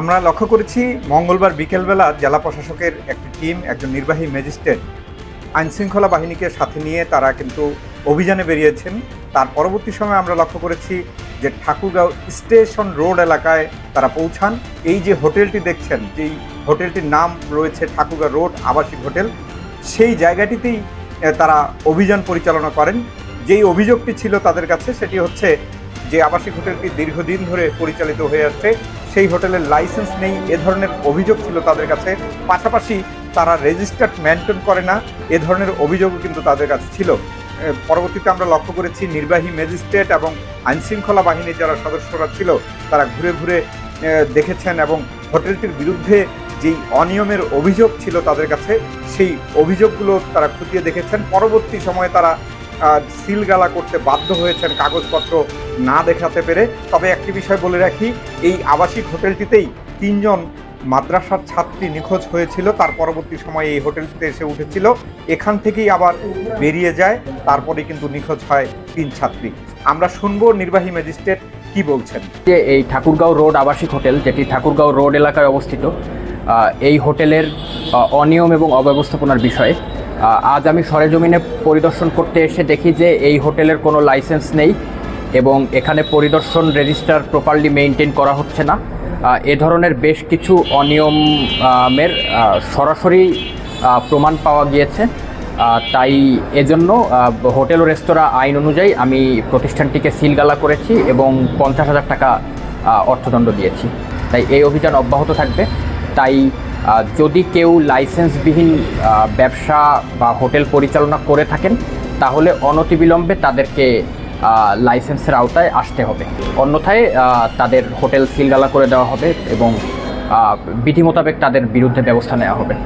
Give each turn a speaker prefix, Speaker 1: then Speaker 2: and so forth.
Speaker 1: আমরা লক্ষ্য করেছি, মঙ্গলবার বিকেলবেলা জেলা প্রশাসকের একটি টিম, একজন নির্বাহী ম্যাজিস্ট্রেট আইনশৃঙ্খলা বাহিনীকে সাথে নিয়ে তারা কিন্তু অভিযানে বেরিয়েছেন। তার পরবর্তী সময় আমরা লক্ষ্য করেছি যে ঠাকুরগাঁও স্টেশন রোড এলাকায় তারা পৌঁছান। এই যে হোটেলটি দেখছেন, যেই হোটেলটির নাম রয়েছে ঠাকুরগাঁও রোড, আবাসিক হোটেল, সেই জায়গাটিতেই তারা অভিযান পরিচালনা করেন। যেই অভিযোগটি ছিল তাদের কাছে, সেটি হচ্ছে যে আবাসিক হোটেলটি দীর্ঘদিন ধরে পরিচালিত হয়ে আসছে, সেই হোটেলের লাইসেন্স নেই, এ ধরনের অভিযোগ ছিল তাদের কাছে। পাশাপাশি তারা রেজিস্টার্ড মেনটেন করে না, এ ধরনের অভিযোগও কিন্তু তাদের কাছে ছিল। পরবর্তীতে আমরা লক্ষ্য করেছি, নির্বাহী ম্যাজিস্ট্রেট এবং আইনশৃঙ্খলা বাহিনীর যারা সদস্যরা ছিল, তারা ঘুরে ঘুরে দেখেছেন এবং হোটেলটির বিরুদ্ধে যেই অনিয়মের অভিযোগ ছিল তাদের কাছে, সেই অভিযোগগুলো তারা খতিয়ে দেখেছেন। পরবর্তী সময়ে তারা সিলগালা করতে বাধ্য হয়েছেন কাগজপত্র না দেখাতে পেরে। তবে একটি বিষয় বলে রাখি, এই আবাসিক হোটেলটিতেই তিনজন মাদ্রাসার ছাত্রী নিখোঁজ হয়েছিল। তার পরবর্তী সময়ে এই হোটেলটিতে এসে উঠেছিল। এখান থেকেই আবার বেরিয়ে যায় তারপরে কিন্তু নিখোঁজ হয় তিন ছাত্রী। আমরা শুনব নির্বাহী ম্যাজিস্ট্রেট কি বলছেন।
Speaker 2: যে এই ঠাকুরগাঁও রোড আবাসিক হোটেল, যেটি ঠাকুরগাঁও রোড এলাকায় অবস্থিত এই হোটেলের অনিয়ম এবং অব্যবস্থাপনার বিষয়ে আজ আমি সরেজমিনে পরিদর্শন করতে এসে দেখি যে এই হোটেলের কোনো লাইসেন্স নেই এবং এখানে পরিদর্শন রেজিস্টার প্রপারলি মেনটেন করা হচ্ছে না। এ ধরনের বেশ কিছু অনিয়মের সরাসরি প্রমাণ পাওয়া গিয়েছে। তাই এজন্য হোটেল ও রেস্তোরাঁ আইন অনুযায়ী আমি প্রতিষ্ঠানটিকে সিলগালা করেছি এবং পঞ্চাশ হাজার টাকা অর্থদণ্ড দিয়েছি। তাই এই অভিযান অব্যাহত থাকবে। তাই যদি কেউ লাইসেন্সবিহীন ব্যবসা বা হোটেল পরিচালনা করে থাকেন, তাহলে অনতিবিলম্বে তাদেরকে লাইসেন্সের আওতায় আসতে হবে। অন্যথায় তাদের হোটেল সিলগালা করে দেওয়া হবে এবং বিধি মোতাবেক তাদের বিরুদ্ধে ব্যবস্থা নেওয়া হবে।